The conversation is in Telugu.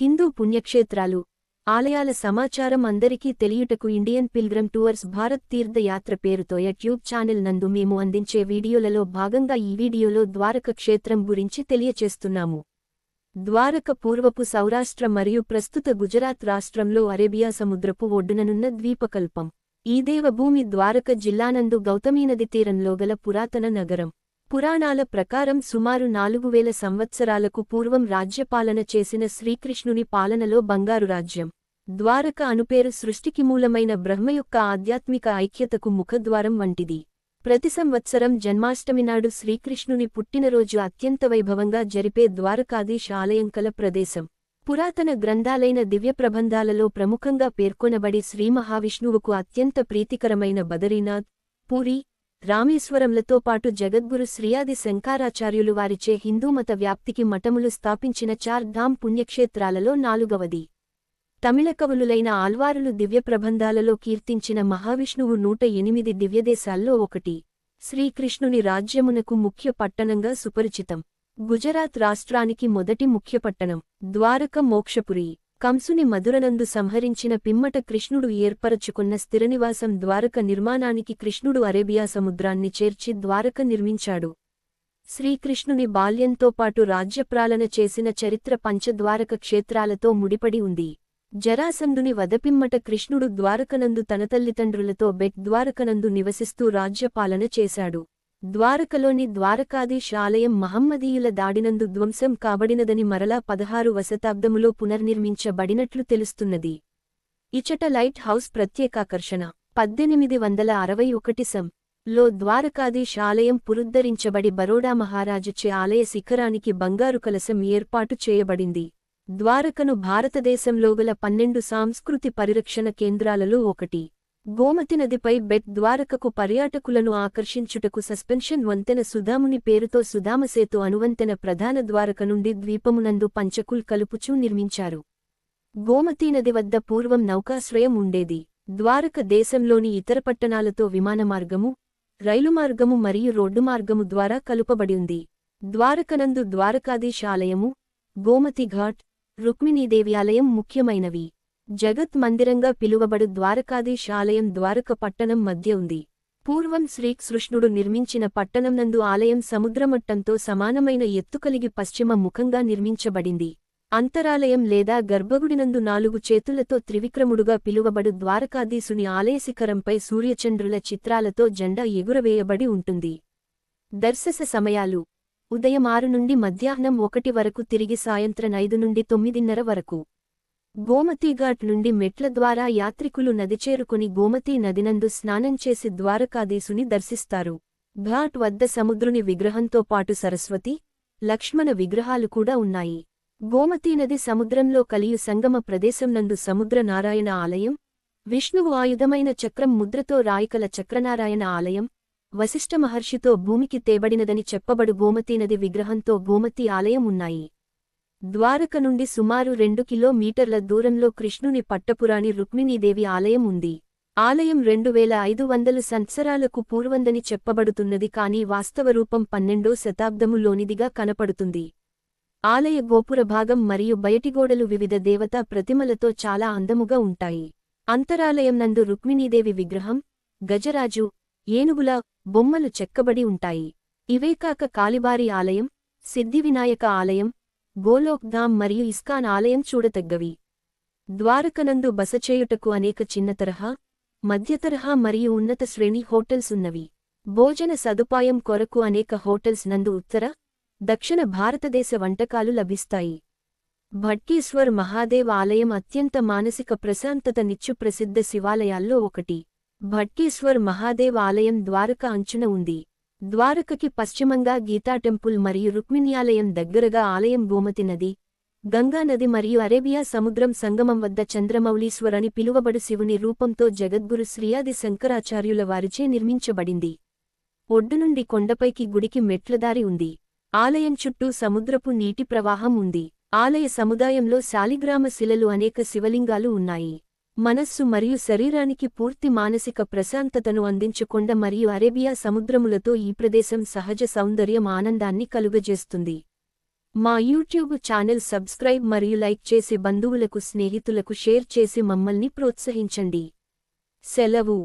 హిందూ పుణ్యక్షేత్రాలు. ఆలయాల సమాచారం అందరికీ తెలియుటకు Indian pilgrim tours Bharat Theerthayatra పేరుతో యూట్యూబ్ ఛానల్ నందు మేము అందించే వీడియోలలో భాగంగా ఈ వీడియోలో ద్వారక క్షేత్రం గురించి తెలియచేస్తున్నాము. ద్వారక పూర్వపు సౌరాష్ట్ర మరియు ప్రస్తుత గుజరాత్ రాష్ట్రంలో అరేబియా సముద్రపు ఒడ్డుననున్న ద్వీపకల్పం. ఈ దేవభూమి ద్వారక జిల్లానందు గౌతమీనది తీరంలో గల పురాతన నగరం. పురాణాల ప్రకారం సుమారు నాలుగు వేల సంవత్సరాలకు పూర్వం రాజ్యపాలన చేసిన శ్రీకృష్ణుని పాలనలో బంగారు రాజ్యం. ద్వారక అనుపేరు సృష్టికి మూలమైన బ్రహ్మ యొక్క ఆధ్యాత్మిక ఐక్యతకు ముఖద్వారం వంటిది. ప్రతి సంవత్సరం జన్మాష్టమి నాడు శ్రీకృష్ణుని పుట్టినరోజు అత్యంత వైభవంగా జరిపే ద్వారకాధీశ ఆలయంకల ప్రదేశం. పురాతన గ్రంథాలైన దివ్య ప్రబంధాలలో ప్రముఖంగా పేర్కొనబడి శ్రీ మహావిష్ణువుకు అత్యంత ప్రీతికరమైన బదరీనాథ్ పూరి రామేశ్వరంలతో పాటు జగద్గురు శ్రీయాది శంకారాచార్యులు వారిచే హిందూమత వ్యాప్తికి మఠములు స్థాపించిన చార్ ధామ్ పుణ్యక్షేత్రాలలో నాలుగవది. తమిళ కవులులైన ఆల్వారులు దివ్య ప్రబంధాలలో కీర్తించిన మహావిష్ణువు నూట ఎనిమిది దివ్యదేశాల్లో ఒకటి. శ్రీకృష్ణుని రాజ్యమునకు ముఖ్య పట్టణంగా సుపరిచితం. గుజరాత్ రాష్ట్రానికి మొదటి ముఖ్య పట్టణం. ద్వారక మోక్షపురి. కంసుని మధురనందు సంహరించిన పిమ్మట కృష్ణుడు ఏర్పరచుకున్న స్థిరనివాసం ద్వారక నిర్మాణానికి కృష్ణుడు అరేబియా సముద్రాన్ని చేర్చి ద్వారక నిర్మించాడు. శ్రీకృష్ణుని బాల్యంతో పాటు రాజ్యప్రాలన చేసిన చరిత్ర పంచద్వారక క్షేత్రాలతో ముడిపడి ఉంది. జరాసంధుని వదపిమ్మట కృష్ణుడు ద్వారకనందు తన తల్లిదండ్రులతో బెట్ ద్వారకనందు నివసిస్తూ రాజ్యపాలన చేశాడు. ద్వారకలోని ద్వారకాధీశ్ ఆలయం మహమ్మదీయుల దాడినందు ధ్వంసం కాబడినదని మరలా పదహారు వశతాబ్దములో పునర్నిర్మించబడినట్లు తెలుస్తున్నది. ఇచట లైట్ హౌస్ ప్రత్యేకాకర్షణ. పద్దెనిమిది వందల అరవై ఒకటి సం. లో ద్వారకాధీశ్ ఆలయం పురుద్ధరించబడి బరోడా మహారాజుచే ఆలయ శిఖరానికి బంగారు కలశం ఏర్పాటు చేయబడింది. ద్వారకను భారతదేశంలో గల పన్నెండు సాంస్కృతి పరిరక్షణ కేంద్రాలలో ఒకటి. గోమతి నదిపై బెట్ ద్వారకకు పర్యాటకులను ఆకర్షించుటకు సస్పెన్షన్ వంతెన సుధాముని పేరుతో సుధామసేతు అనువంతెన ప్రధాన ద్వారక నుండి ద్వీపమునందు పంచకుల్ కలుపుచూ నిర్మించారు. గోమతి నది వద్ద పూర్వం నౌకాశ్రయం ఉండేది. ద్వారక దేశంలోని ఇతర పట్టణాలతో విమాన మార్గము రైలు మార్గము మరియు రోడ్డు మార్గము ద్వారా కలుపబడి ఉంది. ద్వారకనందు ద్వారకాధీశ ఆలయము గోమతి ఘాట్ రుక్మిణీదేవి ఆలయం ముఖ్యమైనవి. జగత్ మందిరంగా పిలువబడు ద్వారకాధీశ్ ఆలయం ద్వారక పట్టణం మధ్య ఉంది. పూర్వం శ్రీకృష్ణుడు నిర్మించిన పట్టణంనందు ఆలయం సముద్రమట్టంతో సమానమైన ఎత్తు కలిగి పశ్చిమ ముఖంగా నిర్మించబడింది. అంతరాలయం లేదా గర్భగుడినందు నాలుగు చేతులతో త్రివిక్రముడుగా పిలువబడు ద్వారకాధీసుని ఆలయశిఖరంపై సూర్యచంద్రుల చిత్రాలతో జెండా ఎగురవేయబడి ఉంటుంది. దర్శస సమయాలు. ఉదయం ఆరు నుండి మధ్యాహ్నం ఒకటి వరకు తిరిగి సాయంత్రం ఐదు నుండి తొమ్మిదిన్నర వరకు. గోమతీఘాట్ నుండి మెట్ల ద్వారా యాత్రికులు నది చేరుకుని గోమతీ నదినందు స్నానం చేసి ద్వారకాధీసుని దర్శిస్తారు. ఘాట్ వద్ద సముద్రుని విగ్రహంతో పాటు సరస్వతి లక్ష్మణ విగ్రహాలు కూడా ఉన్నాయి. గోమతీ నది సముద్రంలో కలియు సంగమ ప్రదేశంనందు సముద్ర నారాయణ ఆలయం విష్ణువు ఆయుధమైన చక్రం ముద్రతో రాయికల చక్రనారాయణ ఆలయం వశిష్ఠ మహర్షితో భూమికి తేబడినదని చెప్పబడు గోమతీనది విగ్రహంతో గోమతి ఆలయం ఉన్నాయి. ద్వారక నుండి సుమారు రెండు కిలోమీటర్ల దూరంలో కృష్ణుని పట్టపురాణి రుక్మిణీదేవి ఆలయం ఉంది. ఆలయం రెండు వేల ఐదు వందలు సంత్సరాలకు పూర్వందని చెప్పబడుతున్నది కాని వాస్తవరూపం పన్నెండో శతాబ్దములోనిదిగా కనపడుతుంది. ఆలయ గోపుర భాగం మరియు బయటిగోడలు వివిధ దేవతా ప్రతిమలతో చాలా అందముగా ఉంటాయి. అంతరాలయం నందు రుక్మిణీదేవి విగ్రహం గజరాజు ఏనుగుల బొమ్మలు చెక్కబడి ఉంటాయి. ఇవేకాక కాలిబారి ఆలయం సిద్ధివినాయక ఆలయం గోలోక్ధామ్ మరియు ఇస్కాన్ ఆలయం చూడతగ్గవి. ద్వారకనందు బసచేయుటకు అనేక చిన్న తరహా మధ్యతరహా మరియు ఉన్నత శ్రేణి హోటల్స్ ఉన్నవి. భోజన సదుపాయం కొరకు అనేక హోటల్స్ నందు ఉత్తర దక్షిణ భారతదేశ వంటకాలు లభిస్తాయి. భట్కీశ్వర్ మహాదేవ్ ఆలయం అత్యంత మానసిక ప్రశాంతతనిచ్చు ప్రసిద్ధ శివాలయాల్లో ఒకటి. భట్కీశ్వర్ మహాదేవ్ ఆలయం ద్వారక అంచున ఉంది. ద్వారకకి పశ్చిమంగా గీతా టెంపుల్ మరియు రుక్మిణ్యాలయం దగ్గరగా ఆలయం గోమతి నది గంగానది మరియు అరేబియా సముద్రం సంగమం వద్ద చంద్రమౌళీశ్వరని పిలువబడు శివుని రూపంతో జగద్గురు శ్రీయాది శంకరాచార్యుల వారిచే నిర్మించబడింది. ఒడ్డు నుండి కొండపైకి గుడికి మెట్లదారి ఉంది. ఆలయం చుట్టూ సముద్రపు నీటి ప్రవాహం ఉంది. ఆలయ సముదాయంలో శాలిగ్రామ శిలలు అనేక శివలింగాలు ఉన్నాయి. మనస్సు మరియు శరీరానికి పూర్తి మానసిక ప్రశాంతతను అందించకుండా మరియు అరేబియా సముద్రములతో ఈ ప్రదేశం సహజ సౌందర్యం ఆనందాన్ని కలుగజేస్తుంది. మా యూట్యూబ్ ఛానల్ సబ్స్క్రైబ్ మరియు లైక్ చేసి బంధువులకు స్నేహితులకు షేర్ చేసి మమ్మల్ని ప్రోత్సహించండి. సెలవు.